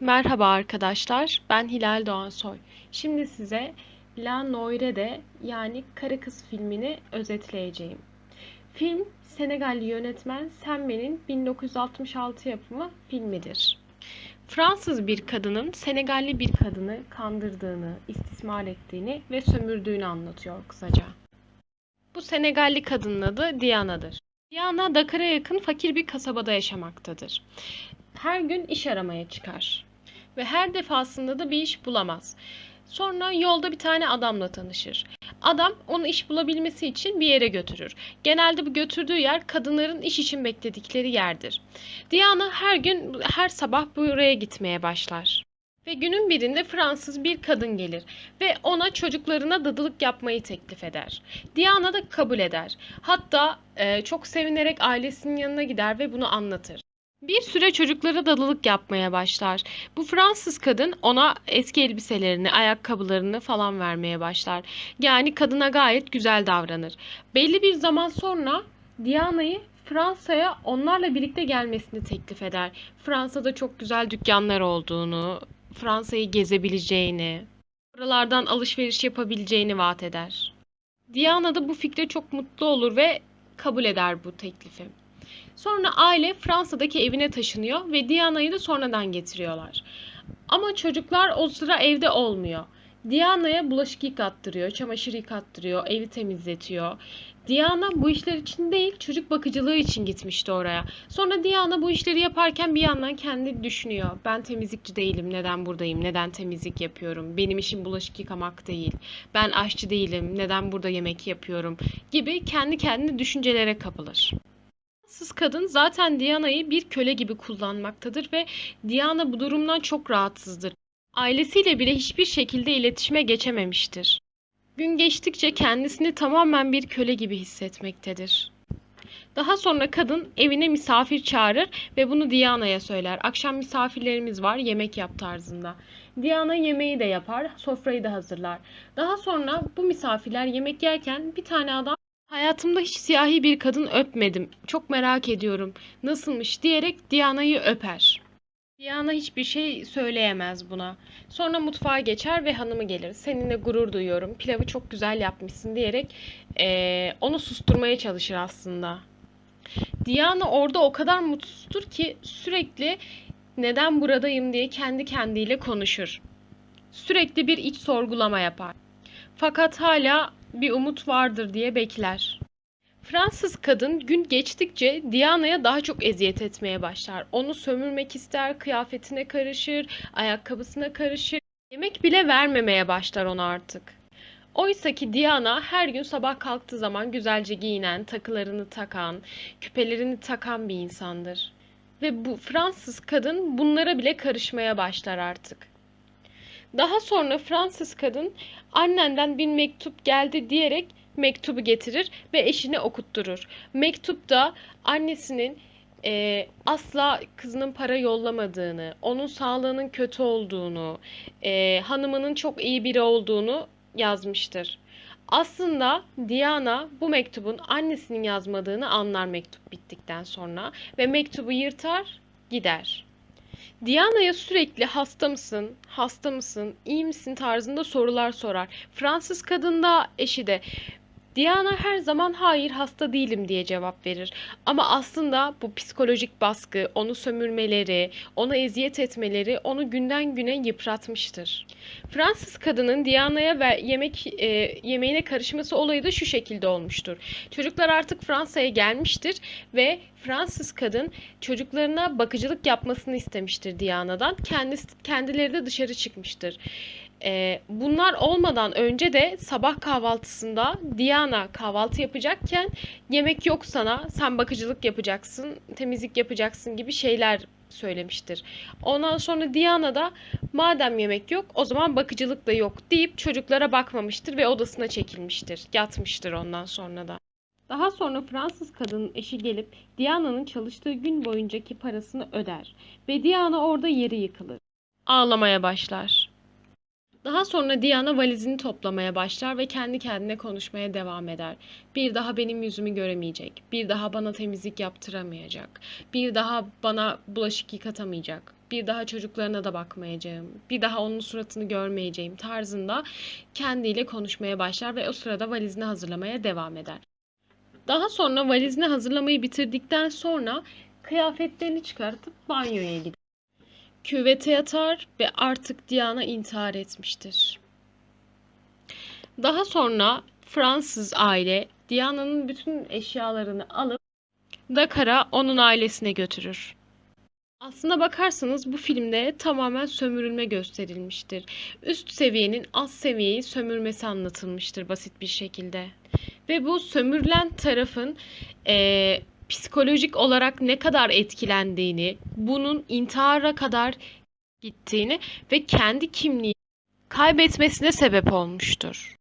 Merhaba arkadaşlar, ben Hilal Doğansoy. Şimdi size La Noirede yani Karı Kız filmini özetleyeceğim. Film Senegalli yönetmen Semme'nin 1966 yapımı filmidir. Fransız bir kadının Senegalli bir kadını kandırdığını, istismar ettiğini ve sömürdüğünü anlatıyor kısaca. Bu Senegalli kadının adı Diana'dır. Diana Dakar'a yakın fakir bir kasabada yaşamaktadır. Her gün iş aramaya çıkar ve her defasında da bir iş bulamaz. Sonra yolda bir tane adamla tanışır. Adam onu iş bulabilmesi için bir yere götürür. Genelde bu götürdüğü yer kadınların iş için bekledikleri yerdir. Diana her gün her sabah buraya gitmeye başlar. Ve günün birinde Fransız bir kadın gelir ve ona çocuklarına dadılık yapmayı teklif eder. Diana da kabul eder. Hatta e, çok sevinerek ailesinin yanına gider ve bunu anlatır. Bir süre çocuklara dadılık yapmaya başlar. Bu Fransız kadın ona eski elbiselerini, ayakkabılarını falan vermeye başlar. Yani kadına gayet güzel davranır. Belli bir zaman sonra Diana'yı Fransa'ya onlarla birlikte gelmesini teklif eder. Fransa'da çok güzel dükkanlar olduğunu, Fransa'yı gezebileceğini, oralardan alışveriş yapabileceğini vaat eder. Diana da bu fikre çok mutlu olur ve kabul eder bu teklifi. Sonra aile Fransa'daki evine taşınıyor ve Diana'yı da sonradan getiriyorlar. Ama çocuklar o sıra evde olmuyor. Diana'ya bulaşık yıkattırıyor, çamaşır yıkattırıyor, evi temizletiyor. Diana bu işler için değil, çocuk bakıcılığı için gitmişti oraya. Sonra Diana bu işleri yaparken bir yandan kendi düşünüyor. Ben temizlikçi değilim, neden buradayım, neden temizlik yapıyorum, benim işim bulaşık yıkamak değil, ben aşçı değilim, neden burada yemek yapıyorum gibi kendi kendine düşüncelere kapılır. Fransız kadın zaten Diana'yı bir köle gibi kullanmaktadır ve Diana bu durumdan çok rahatsızdır. Ailesiyle bile hiçbir şekilde iletişime geçememiştir. Gün geçtikçe kendisini tamamen bir köle gibi hissetmektedir. Daha sonra kadın evine misafir çağırır ve bunu Diana'ya söyler. Akşam misafirlerimiz var, yemek yap tarzında. Diana yemeği de yapar, sofrayı da hazırlar. Daha sonra bu misafirler yemek yerken bir tane adam Hayatımda hiç siyahi bir kadın öpmedim. Çok merak ediyorum. Nasılmış diyerek Diana'yı öper. Diana hiçbir şey söyleyemez buna. Sonra mutfağa geçer ve hanımı gelir. Seninle gurur duyuyorum. Pilavı çok güzel yapmışsın diyerek eee, onu susturmaya çalışır aslında. Diana orada o kadar mutsuzdur ki sürekli neden buradayım diye kendi kendiyle konuşur. Sürekli bir iç sorgulama yapar. Fakat hala bir umut vardır diye bekler. Fransız kadın gün geçtikçe Diana'ya daha çok eziyet etmeye başlar. Onu sömürmek ister, kıyafetine karışır, ayakkabısına karışır. Yemek bile vermemeye başlar ona artık. Oysa ki Diana her gün sabah kalktığı zaman güzelce giyinen, takılarını takan, küpelerini takan bir insandır. Ve bu Fransız kadın bunlara bile karışmaya başlar artık. Daha sonra Fransız kadın annenden bir mektup geldi diyerek mektubu getirir ve eşine okutturur. Mektupta annesinin e, asla kızının para yollamadığını, onun sağlığının kötü olduğunu, e, hanımının çok iyi biri olduğunu yazmıştır. Aslında Diana bu mektubun annesinin yazmadığını anlar mektup bittikten sonra ve mektubu yırtar gider. Diana'ya sürekli hasta mısın, hasta mısın, iyi misin tarzında sorular sorar. Fransız kadın da eşi de Diana her zaman hayır hasta değilim diye cevap verir. Ama aslında bu psikolojik baskı, onu sömürmeleri, ona eziyet etmeleri onu günden güne yıpratmıştır. Fransız kadının Diana'ya ve yemek e, yemeğine karışması olayı da şu şekilde olmuştur. Çocuklar artık Fransa'ya gelmiştir ve Fransız kadın çocuklarına bakıcılık yapmasını istemiştir Diana'dan. Kendisi, kendileri de dışarı çıkmıştır. Ee, bunlar olmadan önce de sabah kahvaltısında Diana kahvaltı yapacakken yemek yok sana, sen bakıcılık yapacaksın, temizlik yapacaksın gibi şeyler söylemiştir. Ondan sonra Diana da madem yemek yok o zaman bakıcılık da yok deyip çocuklara bakmamıştır ve odasına çekilmiştir. Yatmıştır ondan sonra da. Daha sonra Fransız kadının eşi gelip Diana'nın çalıştığı gün boyuncaki parasını öder ve Diana orada yeri yıkılır. Ağlamaya başlar. Daha sonra Diana valizini toplamaya başlar ve kendi kendine konuşmaya devam eder. Bir daha benim yüzümü göremeyecek. Bir daha bana temizlik yaptıramayacak. Bir daha bana bulaşık yıkatamayacak. Bir daha çocuklarına da bakmayacağım. Bir daha onun suratını görmeyeceğim tarzında kendiyle konuşmaya başlar ve o sırada valizini hazırlamaya devam eder. Daha sonra valizini hazırlamayı bitirdikten sonra kıyafetlerini çıkartıp banyoya gider. Küvete yatar ve artık Diana intihar etmiştir. Daha sonra Fransız aile Diana'nın bütün eşyalarını alıp Dakar'a onun ailesine götürür. Aslına bakarsanız bu filmde tamamen sömürülme gösterilmiştir. Üst seviyenin alt seviyeyi sömürmesi anlatılmıştır basit bir şekilde. Ve bu sömürülen tarafın eee, psikolojik olarak ne kadar etkilendiğini, bunun intihara kadar gittiğini ve kendi kimliği kaybetmesine sebep olmuştur.